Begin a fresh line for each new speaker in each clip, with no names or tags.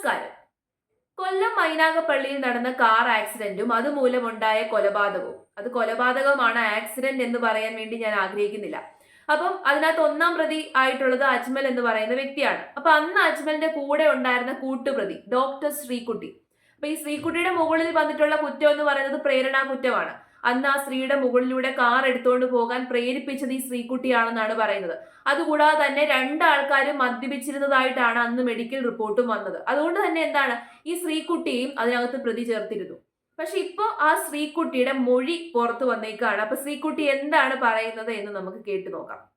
നമസ്കാരം. കൊല്ലം മൈനാഗപ്പള്ളിയിൽ നടന്ന കാർ ആക്സിഡന്റും അതുമൂലമുണ്ടായ കൊലപാതകവും. അത് കൊലപാതകമാണ് ആക്സിഡന്റ് എന്ന് പറയാൻ വേണ്ടി ഞാൻ ആഗ്രഹിക്കുന്നില്ല. അപ്പം അതിനകത്ത് ഒന്നാം പ്രതി ആയിട്ടുള്ളത് അജ്മൽ എന്ന് പറയുന്ന വ്യക്തിയാണ്. അപ്പൊ അന്ന് അജ്മലിന്റെ കൂടെ ഉണ്ടായിരുന്ന കൂട്ടുപ്രതി ഡോക്ടർ ശ്രീകുട്ടി. അപ്പൊ ഈ ശ്രീകുട്ടിയുടെ മുകളിൽ വന്നിട്ടുള്ള കുറ്റം എന്ന് പറയുന്നത് പ്രേരണാ കുറ്റമാണ്. അന്ന് ആ സ്ത്രീയുടെ മുകളിലൂടെ കാർ എടുത്തുകൊണ്ട് പോകാൻ പ്രേരിപ്പിച്ചത് ഈ സ്ത്രീക്കുട്ടിയാണെന്നാണ് പറയുന്നത്. അതുകൂടാതെ തന്നെ രണ്ടാൾക്കാരും മദ്യപിച്ചിരുന്നതായിട്ടാണ് അന്ന് മെഡിക്കൽ റിപ്പോർട്ടും വന്നത്. അതുകൊണ്ട് തന്നെ എന്താണ്? ഈ സ്ത്രീക്കുട്ടിയും അതിനകത്ത് പ്രതി ചേർത്തിരുന്നു. പക്ഷെ ഇപ്പോൾ ആ സ്ത്രീക്കുട്ടിയുടെ മൊഴി പുറത്തു വന്നേക്കാണ്. അപ്പൊ സ്ത്രീക്കുട്ടി എന്താണ് പറയുന്നത് എന്ന് നമുക്ക് കേട്ടു നോക്കാം.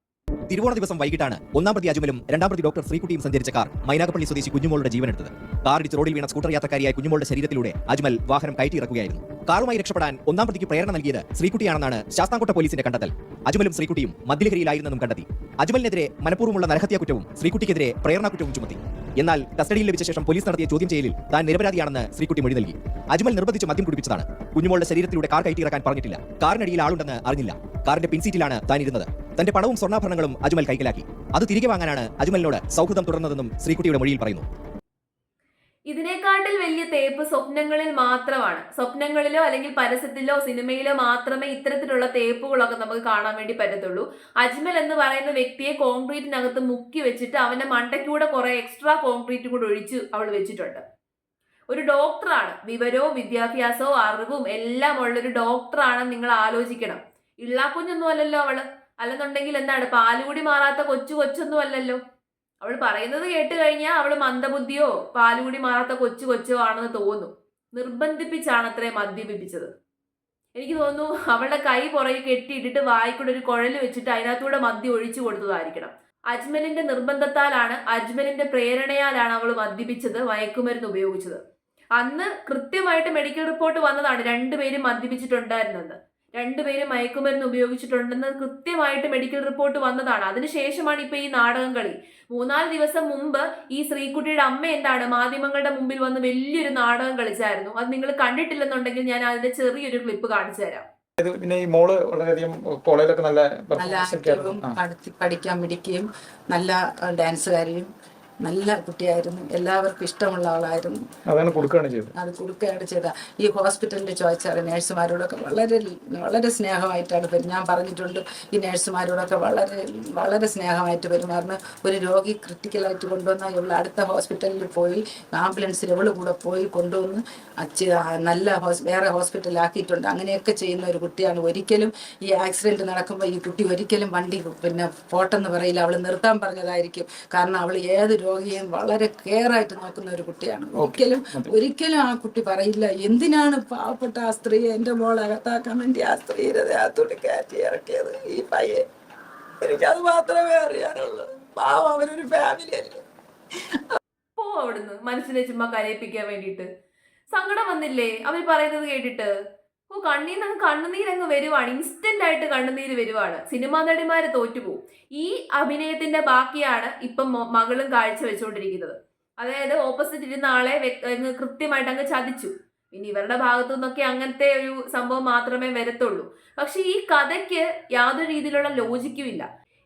തിരുവോണ ദിവസം വൈകിട്ടാണ് ഒന്നാം പ്രതി അജുമലും രണ്ടാം പ്രതി ഡോക്ടർ ശ്രീകുട്ടിയും സഞ്ചരിച്ച കാർ മൈനാഗപ്പള്ളി സ്വദേശി കുഞ്ഞുമോളുടെ ജീവനെടുത്തത്. കാർ ഇടിച്ച് റോഡിൽ വീണ സ്കൂട്ടർ യാത്രക്കാരിയായ കുഞ്ഞുമോളുടെ ശരീരത്തിലൂടെ അജ്മൽ വാഹനം കയറ്റിയിറക്കുകയായിരുന്നു കാറുമായി രക്ഷപ്പെടാൻ ഒന്നാം പ്രതിക്ക് പ്രേരണ നൽകിയത് ശ്രീകുട്ടിയാണെന്നാണ് ശാസ്താംകോട്ട പോലീസിന്റെ കണ്ടെത്തൽ. അജ്മലും ശ്രീകുട്ടിയും മദ്യലഹരിയിലായിരുന്നെന്നും കണ്ടെത്തി. അജ്മലിനെതിരെ മനഃപൂർവമുള്ള നരഹത്യാ കുറ്റവും ശ്രീകുട്ടിക്കെതിരെ പ്രേരണ കുറ്റവും ചുമത്തി. എന്നാൽ കസ്റ്റഡിയിൽ ലഭിച്ച ശേഷം പോലീസ് നടത്തിയ ചോദ്യം ചെയ്യലിൽ താൻ നിരപരാധിയാണെന്ന് ശ്രീകുട്ടി മൊഴി നൽകി. അജ്മൽ നിർബന്ധിച്ച് മദ്യം കുടിപ്പിച്ചതാണ്. കുഞ്ഞുമോളുടെ ശരീരത്തിലൂടെ കാർ കയറ്റിയിറക്കാൻ പറഞ്ഞിട്ടില്ല. കാറിനടിയിൽ ആളുണ്ടെന്ന് അറിഞ്ഞില്ല. കാറിന്റെ പിൻസീറ്റിലാണ് താൻ ഇരുന്നത് തന്റെ പണവും സ്വർണാഭരണങ്ങളും അജ്മൽ കൈക്കലാക്കി. അത് തിരികെ വാങ്ങാനാണ് അജ്മലിനോട് സൗഹൃദം തുടർന്നതെന്നും ശ്രീകുട്ടിയുടെ മൊഴിയിൽ പറയുന്നു.
ഇതിനെക്കാട്ടിൽ വലിയ തേപ്പ് സ്വപ്നങ്ങളിൽ മാത്രമാണ്. സ്വപ്നങ്ങളിലോ അല്ലെങ്കിൽ പരസ്യത്തിലോ സിനിമയിലോ മാത്രമേ ഇത്തരത്തിലുള്ള തേപ്പുകളൊക്കെ നമുക്ക് കാണാൻ വേണ്ടി പറ്റത്തുള്ളൂ. അജ്മൽ എന്ന് പറയുന്ന വ്യക്തിയെ കോൺക്രീറ്റിനകത്ത് മുക്കി വെച്ചിട്ട് അവന്റെ മണ്ടയ്ക്കൂടെ കുറെ എക്സ്ട്രാ കോൺക്രീറ്റ് കൂടെ ഒഴിച്ച് അവൾ വെച്ചിട്ടുണ്ട്. ഒരു ഡോക്ടറാണ്. വിവരവും വിദ്യാഭ്യാസവും അറിവും എല്ലാം ഉള്ളൊരു ഡോക്ടറാണെന്ന് നിങ്ങൾ ആലോചിക്കണം. ഇള്ളാക്കുഞ്ഞൊന്നും അല്ലല്ലോ അവൾ. അല്ലെന്നുണ്ടെങ്കിൽ എന്താണ് പാലുകൂടി മാറാത്ത കൊച്ചു കൊച്ചൊന്നും അല്ലല്ലോ. അവൾ പറയുന്നത് കേട്ട് കഴിഞ്ഞാൽ അവൾ മന്ദബുദ്ധിയോ പാലുകൂടി മാറാത്ത കൊച്ചു കൊച്ചോ ആണെന്ന് തോന്നും. നിർബന്ധിപ്പിച്ചാണ് അത്രേ മദ്യപിപ്പിച്ചത്. എനിക്ക് തോന്നുന്നു അവളുടെ കൈ പുറകെ കെട്ടിയിട്ടിട്ട് വായിക്കൂടെ ഒരു കുഴൽ വെച്ചിട്ട് അതിനകത്തൂടെ മദ്യം ഒഴിച്ചു കൊടുത്തതായിരിക്കണം. അജ്മലിന്റെ നിർബന്ധത്താലാണ് അജ്മലിന്റെ പ്രേരണയാലാണ് അവൾ മദ്യപിച്ചത് മയക്കുമരുന്ന് ഉപയോഗിച്ചത്. അന്ന് കൃത്യമായിട്ട് മെഡിക്കൽ റിപ്പോർട്ട് വന്നതാണ് രണ്ടുപേരും മദ്യപിച്ചിട്ടുണ്ടായിരുന്നെന്ന്. രണ്ടുപേരും മയക്കുമരുന്ന് ഉപയോഗിച്ചിട്ടുണ്ടെന്ന് കൃത്യമായിട്ട് മെഡിക്കൽ റിപ്പോർട്ട് വന്നതാണ്. അതിനുശേഷമാണ് ഇപ്പൊ ഈ നാടകം കളി. മൂന്നാൽ ദിവസം മുമ്പ് ഈ ശ്രീകുട്ടിയുടെ അമ്മ എന്താണ് മാധ്യമങ്ങളുടെ മുമ്പിൽ വന്ന് വലിയൊരു നാടകം കളിച്ചായിരുന്നു. അത് നിങ്ങൾ കണ്ടിട്ടില്ലെന്നുണ്ടെങ്കിൽ ഞാൻ അതിന്റെ ചെറിയൊരു ക്ലിപ്പ് കാണിച്ചു തരാം.
പിന്നെ ഈ മോൾ വളരെയധികം കോളേജിലൊക്കെ നല്ല
പഠിക്കാൻ മിടിക്കുകയും നല്ല ഡാൻസുകാരിയും നല്ല കുട്ടിയായിരുന്നു. എല്ലാവർക്കും ഇഷ്ടമുള്ള ആളായിരുന്നു.
അതാണ് കൊടുക്കുകയാണ് ചെയ്തത്.
അത് കൊടുക്കുകയാണ് ചെയ്ത ഈ ഹോസ്പിറ്റലിൽ ചോദിച്ചാൽ നേഴ്സുമാരോടൊക്കെ വളരെ വളരെ സ്നേഹമായിട്ടാണ് പെരു ഞാൻ പറഞ്ഞിട്ടുണ്ട്. ഈ നേഴ്സുമാരോടൊക്കെ വളരെ വളരെ സ്നേഹമായിട്ട് പെരുമാറുന്ന ഒരു രോഗി ക്രിട്ടിക്കലായിട്ട് കൊണ്ടുവന്ന ഇവൾ അടുത്ത ഹോസ്പിറ്റലിൽ പോയി ആംബുലൻസിൽ ഇവൾ കൂടെ പോയി കൊണ്ടുവന്ന് അച്ഛ നല്ല ഹോസ് വേറെ ഹോസ്പിറ്റലാക്കിയിട്ടുണ്ട്. അങ്ങനെയൊക്കെ ചെയ്യുന്ന ഒരു കുട്ടിയാണ്. ഒരിക്കലും ഈ ആക്സിഡന്റ് നടക്കുമ്പോൾ ഈ കുട്ടി ഒരിക്കലും വണ്ടി പിന്നെ പോട്ടെന്ന് പറയില്ല. അവൾ നിർത്താൻ പറഞ്ഞതായിരിക്കും. കാരണം അവൾ ഏത് രോഗിയെയും വളരെ കെയർ ആയിട്ട് നോക്കുന്ന ഒരു കുട്ടിയാണ്. ഒരിക്കലും ഒരിക്കലും ആ കുട്ടി പറയില്ല. എന്തിനാണ് പാവപ്പെട്ട ആ സ്ത്രീ എന്റെ മോളെ അകത്താക്കാൻ വേണ്ടി ആ സ്ത്രീയുടെ ദേഹത്തോട്ട് കയറ്റി ഇറക്കിയത്? ഈ പയ്യെ എനിക്കത് മാത്രമേ അറിയാനുള്ളൂ. പാവം അവരൊരു ഫാമിലി അല്ലേ.
പോ അവിടുന്ന് മനസ്സിനെ ചുമ്മാ കരയിപ്പിക്കാൻ വേണ്ടിയിട്ട്. സങ്കടം വന്നില്ലേ? അവർ പറയുന്നത് കേട്ടിട്ട്. ഓ കണ്ണീന്ന് അങ്ങ് കണ്ണുനീരങ്ങ് വരുവാണ്. ഇൻസ്റ്റന്റ് ആയിട്ട് കണ്ണുനീര് വരുവാണ്. സിനിമാ നടിമാര് തോറ്റുപോകും ഈ അഭിനയത്തിന്റെ ബാക്കിയാണ് ഇപ്പം മകളും കാഴ്ച വെച്ചുകൊണ്ടിരിക്കുന്നത് അതായത് ഓപ്പോസിറ്റ് ഇരുന്ന ആളെ കൃത്യമായിട്ട് അങ്ങ് ചതിച്ചു. ഇനി ഇവരുടെ ഭാഗത്തു നിന്നൊക്കെ അങ്ങനത്തെ ഒരു സംഭവം മാത്രമേ വരത്തുള്ളൂ. പക്ഷെ ഈ കഥയ്ക്ക് യാതൊരു രീതിയിലുള്ള ലോജിക്കും ഇല്ല.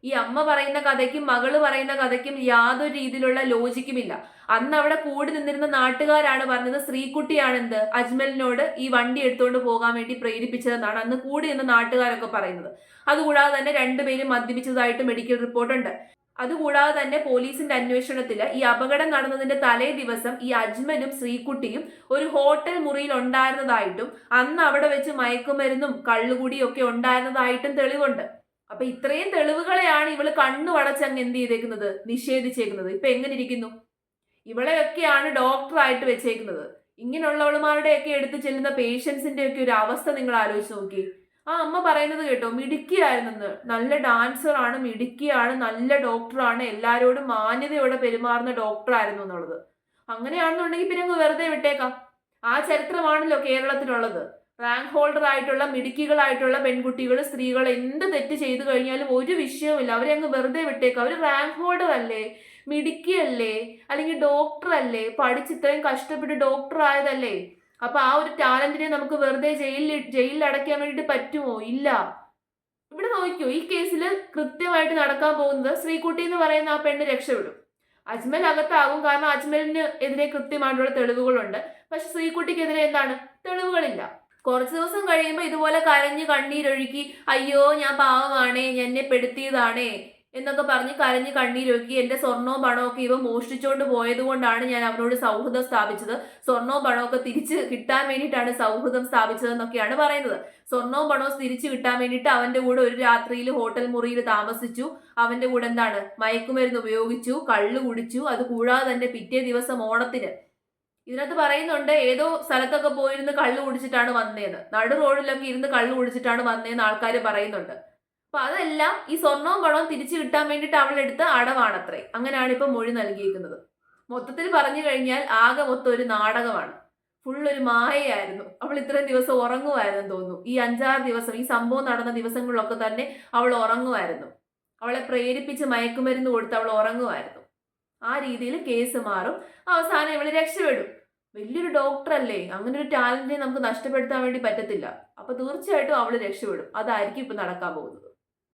ഈ അമ്മ പറയുന്ന കഥയ്ക്കും മകൾ പറയുന്ന കഥയ്ക്കും യാതൊരു രീതിയിലുള്ള ലോജിക്കുമില്ല. അന്ന് അവിടെ കൂടി നിന്നിരുന്ന നാട്ടുകാരാണ് പറഞ്ഞത് ശ്രീകുട്ടിയാണെന്ത് അജ്മലിനോട് ഈ വണ്ടി എടുത്തുകൊണ്ട് പോകാൻ വേണ്ടി പ്രേരിപ്പിച്ചതെന്നാണ് അന്ന് കൂടി നിന്ന് നാട്ടുകാരൊക്കെ പറയുന്നത്. അതുകൂടാതെ തന്നെ രണ്ടുപേരും മദ്യപിച്ചതായിട്ട് മെഡിക്കൽ റിപ്പോർട്ടുണ്ട് അതുകൂടാതെ തന്നെ പോലീസിന്റെ അന്വേഷണത്തിൽ ഈ അപകടം നടന്നതിന്റെ തലേ ദിവസം ഈ അജ്മലും ശ്രീകുട്ടിയും ഒരു ഹോട്ടൽ മുറിയിൽ ഉണ്ടായിരുന്നതായിട്ടും അന്ന് അവിടെ വെച്ച് മയക്കുമരുന്നും കള്ളുകൂടിയും ഒക്കെ ഉണ്ടായിരുന്നതായിട്ടും തെളിവുണ്ട്. അപ്പൊ ഇത്രയും തെളിവുകളെയാണ് ഇവൾ കണ്ണു അടച്ചങ്ങ് എന്ത് ചെയ്തേക്കുന്നത്? നിഷേധിച്ചേക്കുന്നത്. ഇപ്പൊ എങ്ങനെ ഇരിക്കുന്നു? ഇവളെയൊക്കെയാണ് ഡോക്ടറായിട്ട് വെച്ചേക്കുന്നത്. ഇങ്ങനെയുള്ളവളുമാരുടെയൊക്കെ എടുത്ത് ചെല്ലുന്ന പേഷ്യൻസിന്റെ ഒക്കെ ഒരു അവസ്ഥ നിങ്ങൾ ആലോചിച്ച് നോക്കി. ആ അമ്മ പറയുന്നത് കേട്ടോ മിടുക്കിയായിരുന്നെന്ന്. നല്ല ഡാൻസർ ആണ് മിടുക്കിയാണ് നല്ല ഡോക്ടറാണ് എല്ലാവരോടും മാന്യതയോടെ പെരുമാറുന്ന ഡോക്ടറായിരുന്നു എന്നുള്ളത്. അങ്ങനെയാണെന്നുണ്ടെങ്കിൽ പിന്നെ അങ്ങ് വെറുതെ വിട്ടേക്കാം. ആ ചരിത്രമാണല്ലോ കേരളത്തിലുള്ളത് റാങ്ക് ഹോൾഡർ ആയിട്ടുള്ള മിടുക്കികളായിട്ടുള്ള പെൺകുട്ടികൾ സ്ത്രീകൾ എന്ത് തെറ്റ് ചെയ്തു കഴിഞ്ഞാലും ഒരു വിഷയവുമില്ല. അവരെ അങ്ങ് വെറുതെ വിട്ടേക്കും. അവർ റാങ്ക് ഹോൾഡർ അല്ലേ? മിടുക്കിയല്ലേ അല്ലെങ്കിൽ ഡോക്ടർ അല്ലേ? പഠിച്ച് ഇത്രയും കഷ്ടപ്പെട്ട് ഡോക്ടർ ആയതല്ലേ? അപ്പൊ ആ ഒരു ടാലന്റിനെ നമുക്ക് വെറുതെ ജയിലിൽ ജയിലിൽ അടയ്ക്കാൻ വേണ്ടിയിട്ട് പറ്റുമോ? ഇല്ല. ഇവിടെ നോക്കിയോ ഈ കേസിൽ കൃത്യമായിട്ട് നടക്കാൻ പോകുന്നത് ശ്രീകുട്ടി എന്ന് പറയുന്ന ആ പെണ്ണ് രക്ഷപ്പെടും. അജ്മൽ അകത്താകും. കാരണം അജ്മലിന് എതിരെ കൃത്യമായിട്ടുള്ള തെളിവുകളുണ്ട്. പക്ഷെ ശ്രീകുട്ടിക്കെതിരെ എന്താണ്? തെളിവുകളില്ല. കുറച്ച് ദിവസം കഴിയുമ്പോൾ ഇതുപോലെ കരഞ്ഞ് കണ്ണീരൊഴുക്കി അയ്യോ ഞാൻ പാവമാണേ എന്നെ പെടുത്തിയതാണേ എന്നൊക്കെ പറഞ്ഞ് കരഞ്ഞ് കണ്ണീരൊഴുക്കി എന്റെ സ്വർണവും ഒക്കെ ഇവ മോഷ്ടിച്ചോണ്ട് പോയത് കൊണ്ടാണ് ഞാൻ അവനോട് സൗഹൃദം സ്ഥാപിച്ചത്. സ്വർണവും പണവും ഒക്കെ തിരിച്ച് കിട്ടാൻ വേണ്ടിയിട്ടാണ് സൗഹൃദം സ്ഥാപിച്ചത് എന്നൊക്കെയാണ് പറയുന്നത്. സ്വർണവും പണവും തിരിച്ചു കിട്ടാൻ വേണ്ടിയിട്ട് അവന്റെ കൂടെ ഒരു രാത്രിയിൽ ഹോട്ടൽ മുറിയിൽ താമസിച്ചു. അവന്റെ കൂടെ എന്താണ്? മയക്കുമരുന്ന് ഉപയോഗിച്ചു കള്ളു കുടിച്ചു. അത് കൂടാതെ തന്നെ പിറ്റേ ദിവസം ഓണത്തിന് ഇതിനകത്ത് പറയുന്നുണ്ട് ഏതോ സ്ഥലത്തൊക്കെ പോയിരുന്ന് കള്ളു കുടിച്ചിട്ടാണ് വന്നേന്ന്. നടു റോഡിലൊക്കെ ഇരുന്ന് കള്ളു കുടിച്ചിട്ടാണ് വന്നേന്ന് ആൾക്കാർ പറയുന്നുണ്ട്. അപ്പൊ അതെല്ലാം ഈ സ്വർണവും പണവും തിരിച്ചു കിട്ടാൻ വേണ്ടിയിട്ട് അവളെടുത്ത അടവാണത്രേ. അങ്ങനെയാണ് ഇപ്പൊ മൊഴി നൽകിയിരിക്കുന്നത്. മൊത്തത്തിൽ പറഞ്ഞു കഴിഞ്ഞാൽ ആകെ മൊത്തം ഒരു നാടകമാണ്. ഫുള്ളൊരു മായയായിരുന്നു. അവൾ ഇത്രയും ദിവസം ഉറങ്ങുമായിരുന്നു തോന്നുന്നു. ഈ അഞ്ചാറ് ദിവസം ഈ സംഭവം നടന്ന ദിവസങ്ങളിലൊക്കെ തന്നെ അവൾ ഉറങ്ങുമായിരുന്നു. അവളെ പ്രേരിപ്പിച്ച് മയക്കുമരുന്ന് കൊടുത്ത് അവൾ ഉറങ്ങുമായിരുന്നു. ആ രീതിയിൽ കേസ് മാറും. അവസാനം ഇവൾ രക്ഷപ്പെടും. വലിയൊരു ഡോക്ടർ അല്ലേ അങ്ങനെ ഒരു ടാലന്റിനെ നമുക്ക് നഷ്ടപ്പെടുത്താൻ വേണ്ടി പറ്റത്തില്ല. അപ്പോൾ തീർച്ചയായിട്ടും അവൾ രക്ഷപ്പെടും. അതായിരിക്കും ഇപ്പൊ നടക്കാൻ പോകുന്നത്.